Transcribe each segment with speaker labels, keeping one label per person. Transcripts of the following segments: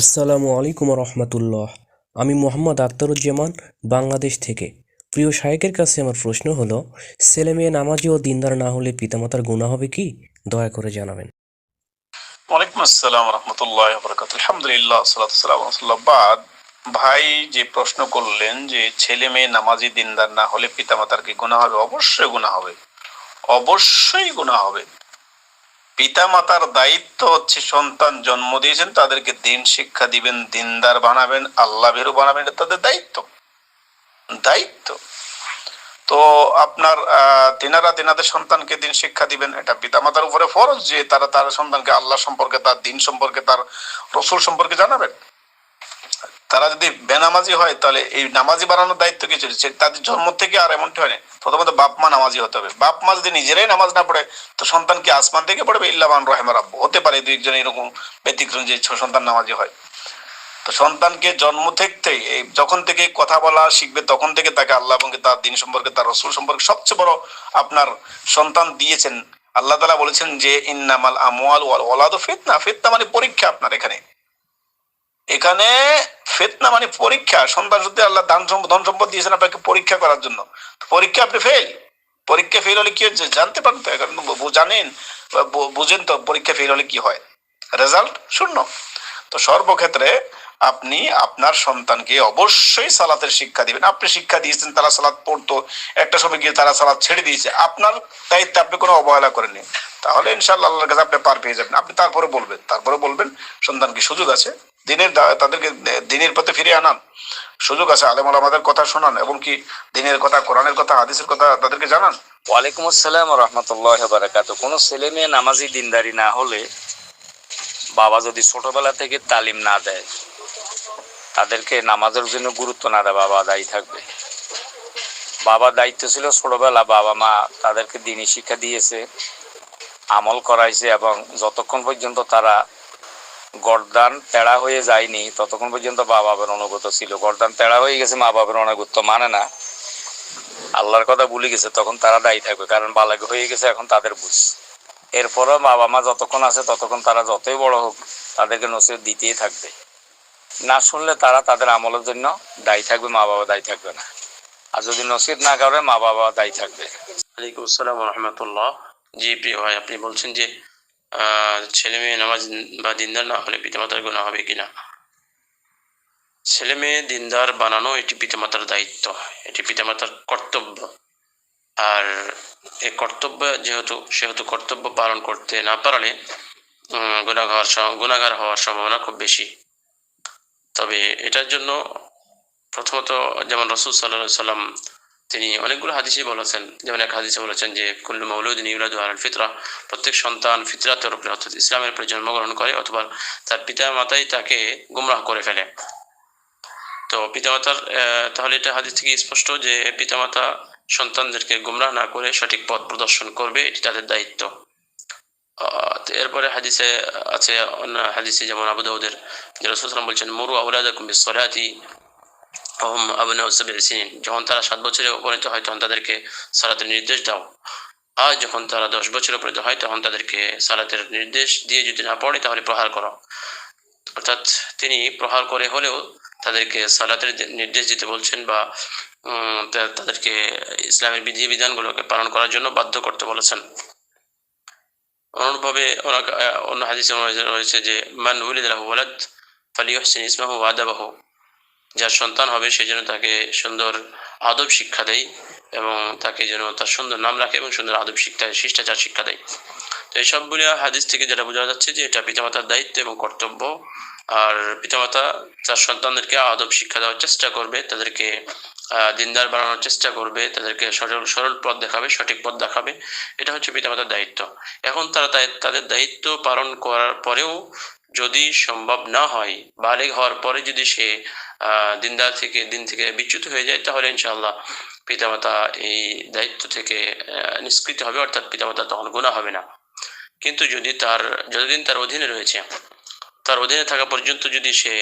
Speaker 1: আসসালামু আলাইকুম রহমতুল্লাহ। আমি মোহাম্মদ আখতারুজ্জামান, বাংলাদেশ থেকে। প্রিয় শায়েকের কাছে আমার প্রশ্ন হলো, ছেলে মেয়ে নামাজি ও দিনদার না হলে পিতামাতার গুণা হবে কি? দয়া করে জানাবেন।
Speaker 2: ওয়ালাইকুম আসসালাম রহমতুল্লাহ বরকাত আলহামদুলিল্লাহ রহমতুল্লাহ বাদ, ভাই যে প্রশ্ন করলেন যে ছেলে মেয়ে নামাজি, দিনদার না হলে পিতামাতার কি গুণা হবে? অবশ্যই গুণা হবে। অবশ্যই গুণা হবে। পিতামাতার দায়িত্ব হচ্ছে সন্তান জন্ম দিয়েছেন, তাদেরকে দিন শিক্ষা দিবেন, দিনদার বানাবেন, আল্লাহ ভেরু বানাবেন তাদের দায়িত্ব। দায়িত্ব। তো আপনার তিনারা তিনাদের সন্তানকে দিন শিক্ষা দিবেন, এটা পিতামাতার উপরে ফরজ যে তারা তার সন্তানকে আল্লাহ সম্পর্কে, তার দিন সম্পর্কে, তার রসুল সম্পর্কে জানাবেন। তারা যদি বেনামাজি হয়, তাহলে এই নামাজি বানানোর দায়িত্ব নেই। তাদের জন্ম থেকে আর এমনটি হয় না প্রথমত বাপ মা নামাজি হতে হবে। বাপ মা যদি নিজেরাই নামাজ না পড়ে, তো সন্তান কি আসমান থেকে পড়বে? ইল্লামান রহেমা রাব্বু। হতে পারে দুই একজন এরকম ব্যতিক্রম যে সন্তান নামাজি হয়। তো সন্তানকে জন্ম থেকেই এই যখন থেকে কথা বলা শিখবে, তখন থেকে তাকে আল্লাহ এবং তার দিন সম্পর্কে, তার রসুল সম্পর্কে সবচেয়ে বড় আপনার সন্তান দিয়েছেন। আল্লাহ তালা বলেছেন যে, ইন্নামাল আমওয়াল ওয়াল ওলাদ ফিতনা। ফিতনা মানে পরীক্ষা আপনার এখানে। এখানে ফিতনা মানে পরীক্ষা। সন্তান সত্যি আল্লাহ দান সম্পদ ধন সম্পদ দিয়েছেন আপনাকে পরীক্ষা করার জন্য। পরীক্ষা আপনি ফেল পরীক্ষা ফেল হলে কি হচ্ছে? জানতে পারেন তো। এখন জানেন বুঝেন তো পরীক্ষা ফেল হলে কি হয়। রেজাল্ট শূন্য। তো সর্বক্ষেত্রে আপনি আপনার সন্তানকে অবশ্যই সালাতের শিক্ষা দিবেন। আপনি শিক্ষা দিয়েছেন, তারা সালাত পড়তো। একটা সময় গিয়ে তারা সালাত ছেড়ে দিয়েছে। আপনার দায়িত্বে আপনি কোনো অবহেলা করেননি। তাহলে ইনশাল্লাহ আল্লাহর কাছে আপনি পার পেয়ে যাবেন। আপনি তারপরে বলবেন। তারপরে বলবেন, সন্তানকে সুযোগ আছে। দিনের তাদেরকে দিনের পথে ফিরে আনান সুযোগ আছে। আলেম আমাদের কথা শোনান এবং কি দিনের কথা, কোরআনের কথা, হাদিসের কথা তাদেরকে জানান।
Speaker 3: ওয়ালাইকুম আসসালাম রহমতুল্লাহ বারাকাত। কোনো ছেলে মেয়ে নামাজি দিনদারি না হলে বাবা যদি ছোটবেলা থেকে তালিম না দেয়, তাদেরকে নামাজের জন্য গুরুত্ব না দেয়, বাবা দায়ী থাকবে। বাবা দায়িত্ব ছিল ছোটবেলা বাবা মা তাদেরকে দিনই শিক্ষা দিয়েছে, আমল করাইছে এবং যতক্ষণ পর্যন্ত তারা গরদান তেড়া হয়ে যায়নি। ততক্ষণ পর্যন্ত মা বাবার অনুগত ছিল। গরদান তেড়া হয়ে গেছে, মা বাবার অনুগত মানে না। আল্লাহর কথা ভুলে গেছে, তখন তারা দায়ী থাকবে, কারণ বালাগ হয়ে গেছে, এখন তাদের বুঝ। এরপরও বাবা মা যতক্ষণ আছে, ততক্ষণ তারা যতই বড় হোক, তাদেরকে নসিহত দিতেই থাকবে। না শুনলে তারা তাদের আমলের জন্য দায়ী থাকবে, মা বাবা দায়ী থাকবে না। আর যদি নসিহত না করে, মা বাবা দায়ী থাকবে।
Speaker 4: ওয়ালাইকুম আসসালাম রহমতুল্লাহ। জি, প্রিয় ভাই, আপনি বলছেন যে ছেলে মেয়ে নামাজ বা দিনদার না হলে পিতামাতার গুণা হবে কিনা? ছেলে মেয়ে দিনদার বানানো এটি পিতামাতার দায়িত্ব, এটি পিতামাতার কর্তব্য। আর এই কর্তব্য যেহেতু, সেহেতু কর্তব্য পালন করতে না পারলে হওয়ার সম- হওয়ার সম্ভাবনা খুব বেশি। তবে এটার জন্য প্রথমত যেমন রসুল সাল্লাহ সাল্লাম তিনি অনেকগুলো হাদিসই বলেছেন। যেমন এক হাদিসে বলেছেন যে, কুল্লু মৌলুদ্দিন ইউলাদু আল ফিতরা। প্রত্যেক সন্তান ফিতরাতের উপরে অর্থাৎ ইসলামের উপরে জন্মগ্রহণ করে অথবা তার পিতা মাতাই তাকে গুমরাহ করে ফেলে। তো পিতামাতার তাহলে এটা হাদিস থেকে স্পষ্ট যে, পিতামাতা সন্তানদেরকে গুমরাহ না করে সঠিক পথ প্রদর্শন করবে, এটি তাদের দায়িত্ব। এরপরে হাদিসে আছে অন্য হাদিসে যেমন আবু দাউদের, যে রসুল সাল্লাম বলছেন, মুরু আউলাদাকুম বিসসালাতি। যখন তারা সাত বছরে উপনীত হয়, তখন তাদেরকে সালাতের নির্দেশ দাও। আর যখন তারা দশ বছরে উপনীত হয়, তখন তাদেরকে সালাতের নির্দেশ দিয়ে যদি না পড়ে, তাহলে প্রহার করো। অর্থাৎ তিনি প্রহার করে হলেও তাদেরকে সালাতের নির্দেশ দিতে বলছেন বা তাদেরকে ইসলামের বিধি বিধানগুলোকে পালন করার জন্য বাধ্য করতে বলেছেন। অনুরূপভাবে অন্য হাদিসে রয়েছে যে, মান উলিদ ফালিউহসিন ইসমাহু আদাবাহু। যার সন্তান হবে, সে যেন তাকে সুন্দর আদব শিক্ষা দেয় এবং তাকে যেন তার সুন্দর নাম রাখে এবং সুন্দর আদব শিক্ষা শিষ্টাচার শিক্ষা দেয়। তো এই সবগুলি হাদিস থেকে যেটা বোঝা যাচ্ছে যে এটা পিতামাতার দায়িত্ব এবং কর্তব্য। আর পিতামাতা তার সন্তানদেরকে আদব শিক্ষা দেওয়ার চেষ্টা করবে, তাদেরকে দিনদার বানানোর চেষ্টা করবে, তাদেরকে সরল সরল পথ দেখাবে, সঠিক পথ দেখাবে। এটা হচ্ছে পিতামাতার দায়িত্ব। এখন তারা তাদের দায়িত্ব পালন করার পরেও যদি সম্ভব না হয়, বালেগ হওয়ার পরে যদি সে দিনদার থেকে, দিন থেকে বিচ্যুত হয়ে যায়, তাহলে ইনশাল্লাহ পিতামাতা এই দায়িত্ব থেকে নিষ্কৃত হবে, অর্থাৎ পিতামাতা তখন গুণা হবে না। কিন্তু যদি তার, যতদিন তার অধীনে রয়েছে, তার অধীনে থাকা পর্যন্ত যদি সে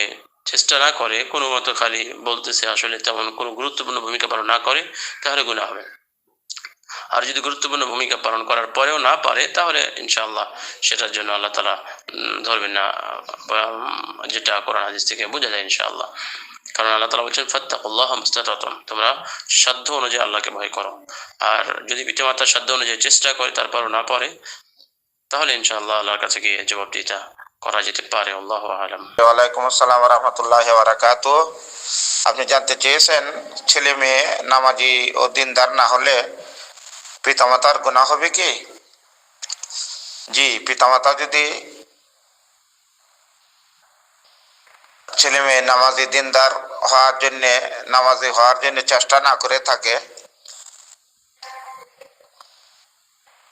Speaker 4: চেষ্টা না করে, কোনো মতো খালি বলতেছে আসলে তেমন কোনো গুরুত্বপূর্ণ ভূমিকা পালন না করে, তাহলে গুণা হবে। আর যদি গুরুত্বপূর্ণ ভূমিকা পালন করার পরেও না পারে, তাহলে ইনশাআল্লাহ সেটার জন্য আল্লাহ তালা ধরবেন না। যেটা কোরআন হাদিস থেকে বোঝা যায় ইনশাআল্লাহ। কারণ আল্লাহ তালা বলছেন, ফাত্তাকুল্লাহ মুস্তাতাতুন তোমরা সাধ্য অনুযায়ী আল্লাহকে ভয় করো। আর যদি পিতামাতার সাধ্য অনুযায়ী চেষ্টা করে, তারপরও না পারে, তাহলে ইনশাআল্লাহ আল্লাহর কাছে গিয়ে জবাব দিতে করা যেতে পারে। আল্লাহ আলম।
Speaker 5: ওয়ালাইকুম আসসালাম রহমতুল্লাহ বারাকাত আপনি জানতে চেয়েছেন, ছেলে মেয়ে, নামাজি ও দিনদার না হলে পিতামাতার গুণা হবে কি? জি, পিতামাতা যদি ছেলে মেয়ে নামাজি দিনদার হওয়ার জন্যে, নামাজি হওয়ার জন্য চেষ্টা না করে থাকে,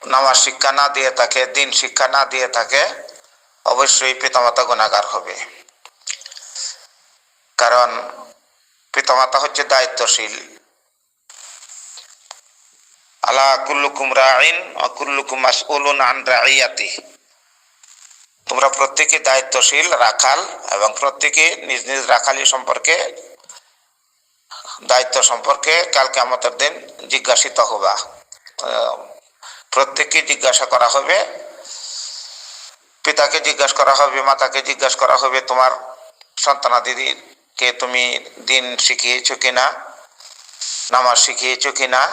Speaker 5: নামাজ শিক্ষা না দিয়ে থাকে, দিন শিক্ষা না দিয়ে থাকে, অবশ্যই পিতামাতা গুণাগার হবে। কারণ পিতামাতা হচ্ছে দায়িত্বশীল। আলা কুল্লুকুম রাইন অকুল্লুকুম মাসউলুন আন রাইয়াতি তোমরা প্রত্যেকে দায়িত্বশীল, রাখাল, এবং প্রত্যেকে নিজ নিজ রাখালি সম্পর্কে, দায়িত্ব সম্পর্কে কালকে আমাদের দিন জিজ্ঞাসিত হবা। প্রত্যেককে জিজ্ঞাসা করা হবে। পিতাকে জিজ্ঞাসা করা হবে, মাতাকে জিজ্ঞাসা করা হবে, তোমার সন্তানাদিকে তুমি দিন শিখিয়েছো কিনা, নামাজ শিখিয়েছো কিনা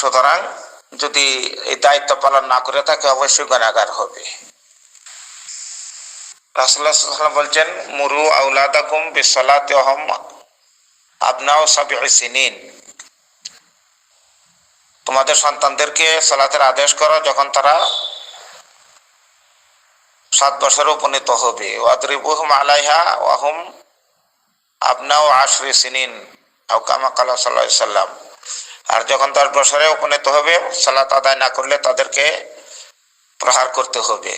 Speaker 5: সুতরাং যদি এই দায়িত্ব পালন না করে থাকে, অবশ্যই গুণাগার হবে। রাসুল্লাহ বলছেন, মুরু আউলাদাকুম বিসলাতে অহম আবনাও সাবি সিনিন। তোমাদের সন্তানদেরকে সালাতের আদেশ করো যখন তারা সাত বছরে উপনীত হবে। ওয়াদরিবুহুম আলাইহা ওয়াহুম আপনাও আশরি সিনিন, আও কামা কালা সাল্লাহ সাল্লাম আর যখন দশ বছরে উপনীত হবে, সালাত আদায় না করলে তাদেরকে প্রহার করতে হবে।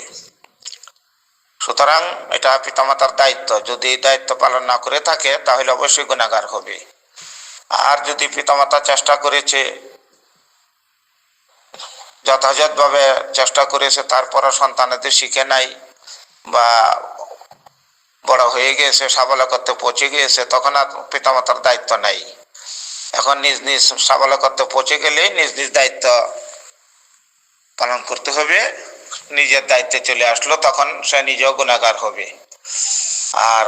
Speaker 5: সুতরাং এটা পিতামাতার দায়িত্ব। যদি দায়িত্ব পালন না করে থাকে, তাহলে অবশ্যই গুণাগার হবে। আর যদি পিতামাতা চেষ্টা করেছে, যথাযথভাবে চেষ্টা করেছে, তারপরও সন্তানেদের শিখে নাই বা বড় হয়ে গিয়েছে সাবলকত্বে পৌঁছে গিয়েছে তখন আর পিতামাতার দায়িত্ব নাই। এখন নিজ নিজ সাবলকত্বে পৌঁছে গেলে নিজ নিজ দায়িত্ব পালন করতে হবে। নিজের দায়িত্বে চলে আসলো, তখন সে নিজেও গুণাগার হবে। আর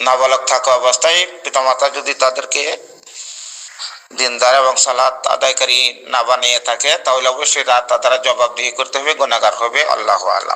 Speaker 5: নাবালক থাকা অবস্থায় পিতামাতা যদি তাদেরকে দিনদার এবং সালাত আদায়কারী না বানিয়ে থাকে, তাহলে অবশ্যই তারা জবাবদিহি করতে হবে গুণাগার হবে, আল্লাহ আলাম।